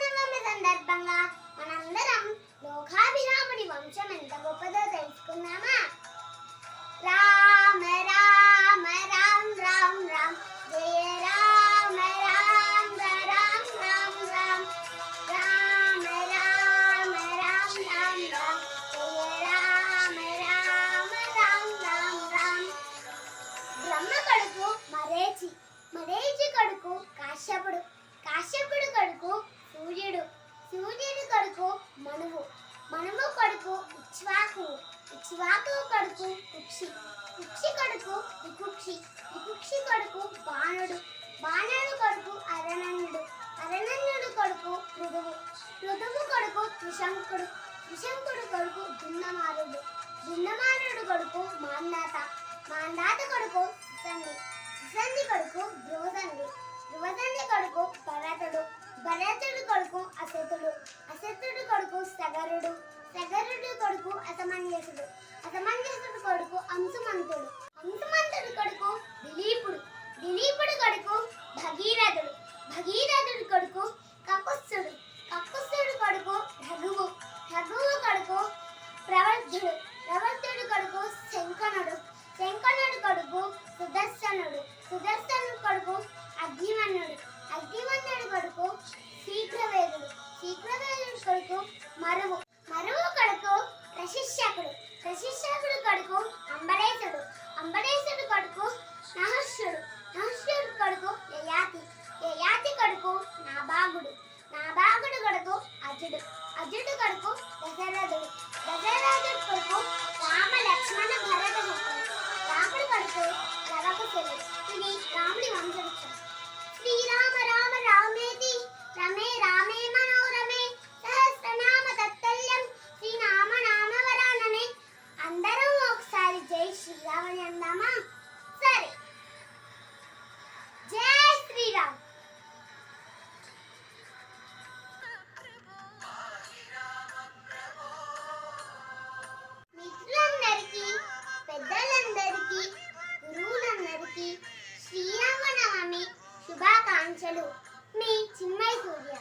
పౌర్ణమి సందర్భంగా మనందరం లోకాభిరాముడి వంశం ఎంత గొప్పదో తెలుసుకుందామా? రామ రామ రామ్ రామ్ రామ్. జయ రామ రామ రామ్ రామ్ రామ్ రామ. రామ రామ్ రామ్ రామ్ జయ రామ రామ రామ్ రామ్ రామ్. బ్రహ్మ కొడుకు మరేచి మరేచి కొడుకు కాశ్యపుడు కాశ్యపుడు కొడుకు సూర్యుడు. సూర్యుడు కొడుకు మనువు. మనువు కొడుకు ఇక్ష్వాకు ఇక్ష్వాకు కొడుకు కుక్షి. కుక్షి కొడుకు ఇకుక్షి వికుక్షి కొడుకు బాణుడు. బాణుడు కొడుకు అరణ్యుడు. అరణ్యుడు కొడుకు మృదువు. మృదువు కొడుకు త్రిశంకుడు. త్రిశంకుడు కొడుకు దున్నమారుడు. దున్నమారుడు కొడుకు మాందాత. మాందాత కొడుకు సుసండి సుసండి కొడుకు బ్రోదండి శగరుడు శగరుడు కొడుకు అసమంజసుడు అసమంజసుడు కొడుకు అంశుమంతుడు. అంశుమంతుడు కొడుకు దిలీపుడు. దిలీపుడు కొడుకు భగీరథుడు. భగీరథుడు కొడుకు కకుత్సుడు కకుత్సుడు కొడుకు రఘువు. రఘువు కొడుకు ప్రవర్ధుడు. ప్రవర్ధుడు కొడుకు శంకనుడు. శంకనుడు కొడుకు సుదర్శనుడు. సుదర్శనుడు కొడుకు అభిమన్యుడు కొడుకు నహర్షుడు నహర్షుడు కొడుకు యయాతి యయాతి కొడుకు నాభాగుడు నాభాగుడు కొడుకు అజుడు అజుడు కొడుకు దశరథుడు దశరథుడు. चलो। मैं चिन्मय सूर्या